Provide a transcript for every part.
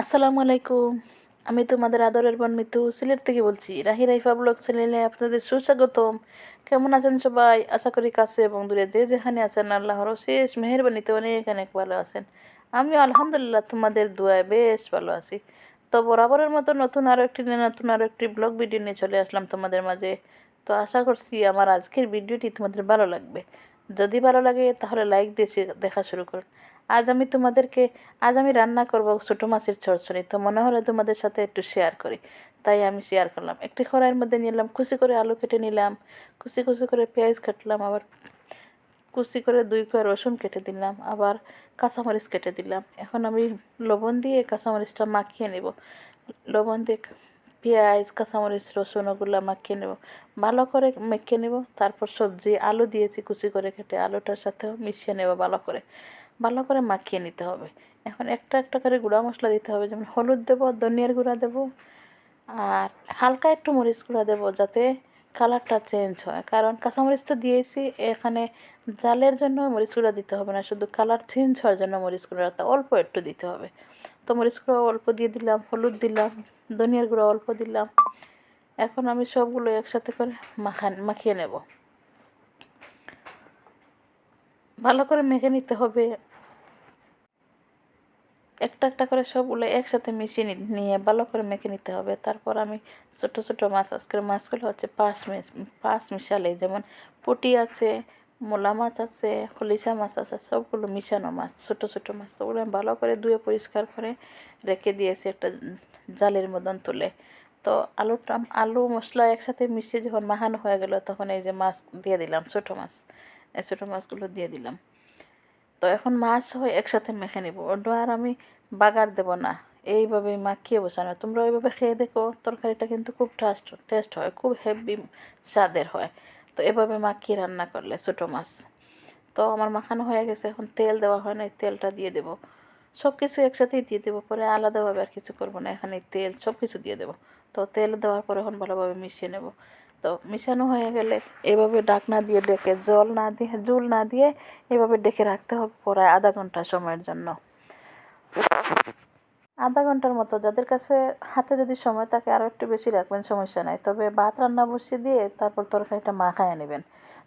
আসসালামু আলাইকুম। আমি তোমাদের আদরের বোন মিতু, সিলেট থেকে বলছি। রাহি রাইফা ব্লগ চ্যানেলে আপনাদের সুস্বাগতম। কেমন আছেন সবাই? আশা করি কাছে এবং দূরে যে যেখানে আছেন, আল্লাহর শেষ মেহরবানিতে অনেক অনেক ভালো আছেন। আমি আলহামদুলিল্লাহ তোমাদের দোয়ায় বেশ ভালো আছি। তো বরাবরের মতো নতুন আরও একটি নতুন আরও একটি ব্লগ ভিডিও নিয়ে চলে আসলাম তোমাদের মাঝে। তো আশা করছি আমার আজকের ভিডিওটি তোমাদের ভালো লাগবে। যদি ভালো লাগে তাহলে লাইক দিয়ে দেখা শুরু করুন। আজ আমি তোমাদেরকে, আজ আমি রান্না করব ছোটো মাছের চড়চড়ি তো মনে হলো তোমাদের সাথে একটু শেয়ার করি। তাই আমি শেয়ার করলাম। একটি কড়াইয়ের মধ্যে নিলাম, কুচি করে আলু কেটে নিলাম, কুচি কুচি করে পেঁয়াজ কাটলাম, আবার কুচি করে দুই কোয়া রসুন কেটে দিলাম, আবার কাঁচামরিচ কেটে দিলাম। এখন আমি লবণ দিয়ে কাঁচামরিচটা মাখিয়ে নেব। লবণ দিয়ে পেঁয়াজ, কাঁচামরিচ, রসুন ওগুলো মাখিয়ে নেব। ভালো করে মেখে নেব, তারপর সবজি, আলু দিয়েছি কুচি করে কেটে, আলুটার সাথেও মিশিয়ে নেব ভালো করে। ভালো করে মাখিয়ে নিতে হবে। এখন একটা একটা করে গুঁড়া মশলা দিতে হবে, যেমন হলুদ দেবো, ধনিয়ার গুঁড়া দেবো, আর হালকা একটু মরিচ গুঁড়া দেবো যাতে কালারটা চেঞ্জ হয়। কারণ কাঁচামরিচ তো দিয়েছি, এখানে জালের জন্য মরিচ গুঁড়া দিতে হবে না, শুধু কালার চেঞ্জ হওয়ার জন্য মরিচ গুঁড়াটা অল্প একটু দিতে হবে। মরিচ গুঁড়ো অল্প দিয়ে দিলাম, হলুদ দিলাম, ধনিয়ার গুঁড়ো অল্প দিলাম। এখন আমি সবগুলো একসাথে করে মাখান, মাখিয়ে নেব। ভালো করে মেখে নিতে হবে। একটা একটা করে সবগুলো একসাথে মিশিয়ে নিয়ে ভালো করে মেখে নিতে হবে। তারপর আমি ছোট ছোট মাছ, আজকের মাছগুলো হচ্ছে পাঁচ মিশ, পাঁচ মিশালে যেমন পুঁটি আছে মোলা মাছ আছে খলিশা মাছ আছে, সবগুলো মিশানো মাছ, ছোট ছোট মাছ। আমি ভালো করে ধুয়ে পরিষ্কার করে রেখে দিয়েছি একটা জালের মতন তুলে। তো আলুটা, আলু, মশলা একসাথে মিশিয়ে যখন মাখানো হয়ে গেল, তখন এই যে মাছ দিয়ে দিলাম, ছোট মাছ, এই ছোটো মাছগুলো দিয়ে দিলাম। তো এখন মাছ হয় একসাথে মেখে নেব। ওটা আর আমি বাগার দেব না এইভাবে মাখিয়ে বসানো। তোমরা ওইভাবে খেয়ে দেখো, তরকারিটা কিন্তু খুব টেস্ট টেস্ট হয়, খুব হেভি স্বাদের হয়। তো এভাবে মাখিয়ে রান্না করলে ছোটো মাছ? তো আমার মাখানো হয়ে গেছে, এখন তেল দেওয়া হয় না তেলটা দিয়ে দেবো। সব কিছু একসাথেই দিয়ে দেবো, পরে আলাদাভাবে আর কিছু করব না, এখানে তেল সব কিছু দিয়ে দেবো। তো তেল দেওয়ার পরে এখন ভালোভাবে মিশিয়ে নেব। তো মিশানো হয়ে গেলে এভাবে ডাকনা দিয়ে ডেকে, জল না দিয়ে, জল না দিয়ে এভাবে ডেকে রাখতে হবে প্রায় আধা ঘণ্টা সময়ের জন্য। আধা ঘণ্টার মতো। যাদের কাছে হাতে যদি সময় থাকে আরও একটু বেশি রাখবেন, সমস্যা নাই। তবে ভাত রান্না বসিয়ে দিয়ে তারপর তরকারিটা মাখায় নেবেন।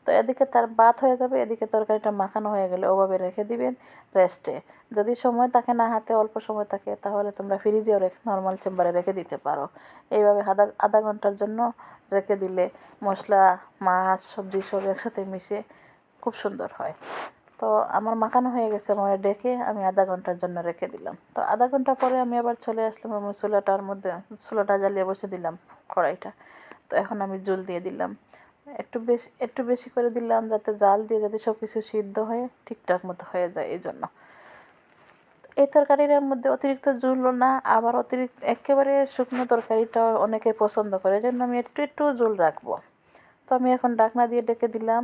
তো এদিকে তার ভাত হয়ে যাবে, এদিকে তরকারিটা মাখানো হয়ে গেলে ওভাবে রেখে দিবেন রেস্টে। যদি সময় থাকে না হাতে, অল্প সময় থাকে, তাহলে তোমরা ফ্রিজেও রেখে, নর্মাল চেম্বারে রেখে দিতে পারো। এইভাবে আধা আধা ঘণ্টার জন্য রেখে দিলে মশলা, মাছ, সবজি সব একসাথে মিশে খুব সুন্দর হয়। তো আমার মাখানো হয়ে গেছে আমার ডেকে আমি আধা ঘণ্টার জন্য রেখে দিলাম। তো আধা ঘণ্টা পরে আমি আবার চলে আসলাম আমার চুলাটার মধ্যে, চুলাটা জ্বালিয়ে বসে দিলাম কড়াইটা। তো এখন আমি জল দিয়ে দিলাম। একটু বেশি একটু বেশি করে দিলাম যাতে জাল দিয়ে যাতে সব কিছু সিদ্ধ হয়ে ঠিকঠাক মতো হয়ে যায় এই জন্য এই তরকারিটার মধ্যে অতিরিক্ত ঝুলও না, আবার অতিরিক্ত, একেবারে শুকনো তরকারিটা অনেকে পছন্দ করে এই জন্য আমি একটু একটু জুল রাখব। তো আমি এখন ডাকনা দিয়ে ডেকে দিলাম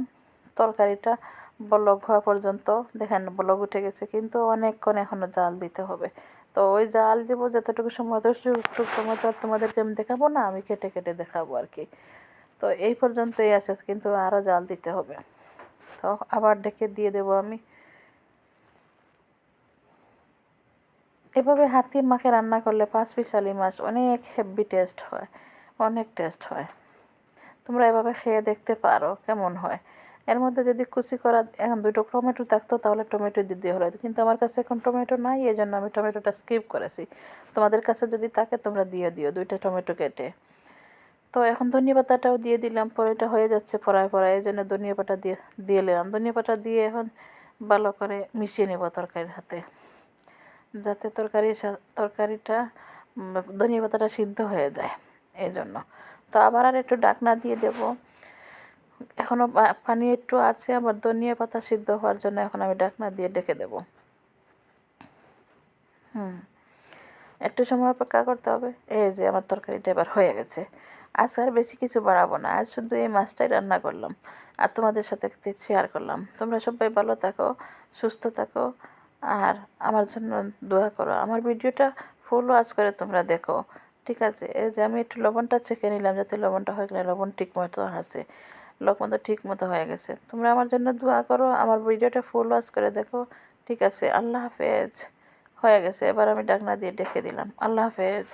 তরকারিটা। বলক হওয়া পর্যন্ত দেখেন বলক উঠে গেছে, কিন্তু অনেকক্ষণ এখনও জাল দিতে হবে। তো ওই জাল দেবো যতটুকু সময় ততটুকু সময় তো আর তোমাদেরকে আমি দেখাবো না, আমি কেটে কেটে দেখাবো আর কি। তো এই পর্যন্তই আছে, কিন্তু আরও জাল দিতে হবে। তো আবার ডেকে দিয়ে দেবো আমি। এভাবে হাতি মাখে রান্না করলে পাঁচ পিসালি মাছ অনেক হেভি টেস্ট হয়, অনেক টেস্ট হয়। তোমরা এভাবে খেয়ে দেখতে পারো কেমন হয়। এর মধ্যে যদি কুচি করা, এখন দুটো টমেটো থাকতো, তাহলে টমেটো দিতে হলো। কিন্তু আমার কাছে এখন টমেটো নাই এই জন্য আমি টমেটোটা স্কিপ করেছি। তোমাদের কাছে যদি থাকে, তোমরা দিয়ে দিও দুইটা টমেটো কেটে। তো এখন ধনিয়া পাতাটাও দিয়ে দিলাম পরে এটা হয়ে যাচ্ছে পড়ায় পড়ায় এই জন্য ধনিয়া পাতা দিয়ে দিয়ে নিলাম ধনিয়া পাতা দিয়ে এখন ভালো করে মিশিয়ে নেব তরকারির হাতে। যাতে তরকারি তরকারিটা ধনিয়া পাতাটা সিদ্ধ হয়ে যায় এই জন্য তো আবার আর একটু ডাকনা দিয়ে দেব। এখনও পানি একটু আছে, আবার ধনিয়া পাতা সিদ্ধ হওয়ার জন্য এখন আমি ডাকনা দিয়ে ডেকে দেব। হুম, একটু সময় অপেক্ষা করতে হবে। এই যে আমার তরকারিটা এবার হয়ে গেছে। আজ আর বেশি কিছু বাড়াবো না, আজ শুধু এই মাছটাই রান্না করলাম। আর তোমাদের সাথে শেয়ার করলাম। তোমরা সবাই ভালো থাকো, সুস্থ থাকো, আর আমার জন্য দোয়া করো। আমার ভিডিওটা ফুল ওয়াচ করে তোমরা দেখো। ঠিক আছে, এই যে আমি একটু লবণটা চেখে নিলাম, যাতে লবণটা হয়ে গেলে লবণ ঠিক মতো আছে। লবণটা ঠিক মতো হয়ে গেছে। তোমরা আমার জন্য দোয়া করো, আমার ভিডিওটা ফুল ওয়াচ করে দেখো। ঠিক আছে, আল্লাহ হাফেজ। হয়ে গেছে, এবার আমি ডাকনা দিয়ে ডেকে দিলাম। আল্লাহ হাফেজ।